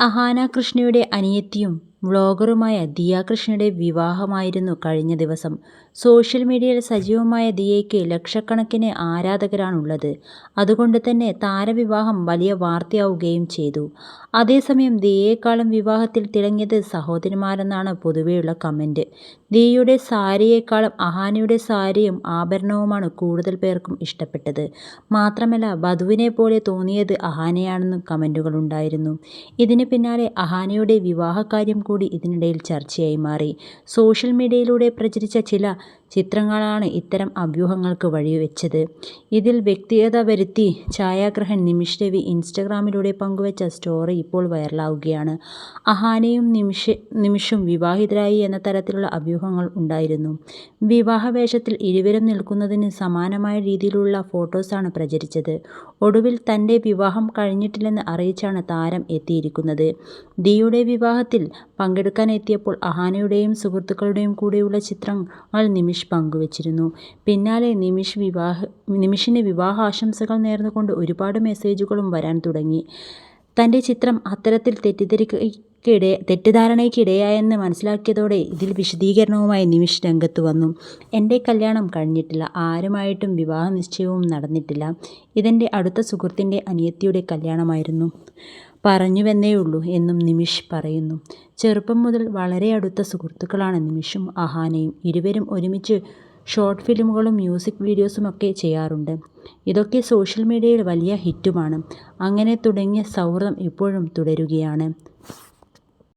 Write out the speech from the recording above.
അഹാന കൃഷ്ണയുടെ അനിയത്തിയും വ്ളോഗറുമായ ദിയ കൃഷ്ണയുടെ വിവാഹമായിരുന്നു കഴിഞ്ഞ ദിവസം. സോഷ്യൽ മീഡിയയിൽ സജീവമായ ദിയയ്ക്ക് ലക്ഷക്കണക്കിന് ആരാധകരാണുള്ളത്. അതുകൊണ്ട് തന്നെ താരവിവാഹം വലിയ വാർത്തയാവുകയും ചെയ്തു. അതേസമയം ദിയയെക്കാളും വിവാഹത്തിൽ തിളങ്ങിയത് സഹോദരിമാരെന്നാണ് പൊതുവെയുള്ള കമന്റ് ദിയയുടെ സാരിയേക്കാളും അഹാനയുടെ സാരിയും ആഭരണവുമാണ് കൂടുതൽ പേർക്കും ഇഷ്ടപ്പെട്ടത്. മാത്രമല്ല വധുവിനെ പോലെ തോന്നിയത് അഹാനയാണെന്നും കമന്റുകളുണ്ടായിരുന്നു ഇതിന് പിന്നാലെ അഹാനയുടെ വിവാഹകാര്യം കൂടി ഇതിനിടയിൽ ചർച്ചയായി മാറി. സോഷ്യൽ മീഡിയയിലൂടെ പ്രചരിച്ച ചില ചിത്രങ്ങളാണ് ഇത്തരം അഭ്യൂഹങ്ങൾക്ക് വഴിവെച്ചത്. ഇതിൽ വ്യക്തിഗത വരുത്തി ഛായാഗ്രഹൻ നിമിഷ് രവി ഇൻസ്റ്റഗ്രാമിലൂടെ പങ്കുവച്ച സ്റ്റോറി ഇപ്പോൾ വൈറലാവുകയാണ്. അഹാനയും നിമിഷ നിമിഷും വിവാഹിതരായി എന്ന തരത്തിലുള്ള അഭ്യൂഹങ്ങൾ ഉണ്ടായിരുന്നു. വിവാഹവേഷത്തിൽ ഇരുവരും നിൽക്കുന്നതിന് സമാനമായ രീതിയിലുള്ള ഫോട്ടോസാണ് പ്രചരിച്ചത്. ഒടുവിൽ തന്റെ വിവാഹം കഴിഞ്ഞിട്ടില്ലെന്ന് അറിയിച്ചാണ് താരം എത്തിയിരിക്കുന്നത്. ദിയുടെ വിവാഹത്തിൽ പങ്കെടുക്കാനെത്തിയപ്പോൾ അഹാനയുടെയും സുഹൃത്തുക്കളുടെയും കൂടെയുള്ള ചിത്രങ്ങൾ നിമിഷ് പങ്കുവെച്ചിരുന്നു. പിന്നാലെ നിമിഷ് വിവാഹ നിമിഷിന് വിവാഹാശംസകൾ നേർന്നുകൊണ്ട് ഒരുപാട് മെസ്സേജുകളും വരാൻ തുടങ്ങി. തന്റെ ചിത്രം അത്തരത്തിൽ തെറ്റിദ്ധരിക്കിടെ തെറ്റിദ്ധാരണയ്ക്കിടയായെന്ന് മനസ്സിലാക്കിയതോടെ ഇതിൽ വിശദീകരണവുമായി നിമിഷ് രംഗത്ത് വന്നു. എന്റെ കല്യാണം കഴിഞ്ഞിട്ടില്ല. ആരുമായിട്ടും വിവാഹ നിശ്ചയവും നടന്നിട്ടില്ല. ഇതെന്റെ അടുത്ത സുഹൃത്തിന്റെ അനിയത്തിയുടെ കല്യാണമായിരുന്നു. പറഞ്ഞുവെന്നേയുള്ളൂ എന്നും നിമിഷ് പറയുന്നു. ചെറുപ്പം മുതൽ വളരെ അടുത്ത സുഹൃത്തുക്കളാണ് നിമിഷും അഹാനയും. ഇരുവരും ഒരുമിച്ച് ഷോർട്ട് ഫിലിമുകളും മ്യൂസിക് വീഡിയോസുമൊക്കെ ചെയ്യാറുണ്ട്. ഇതൊക്കെ സോഷ്യൽ മീഡിയയിൽ വലിയ ഹിറ്റുമാണ്. അങ്ങനെ തുടങ്ങിയ സൗഹൃദം ഇപ്പോഴും തുടരുകയാണ്.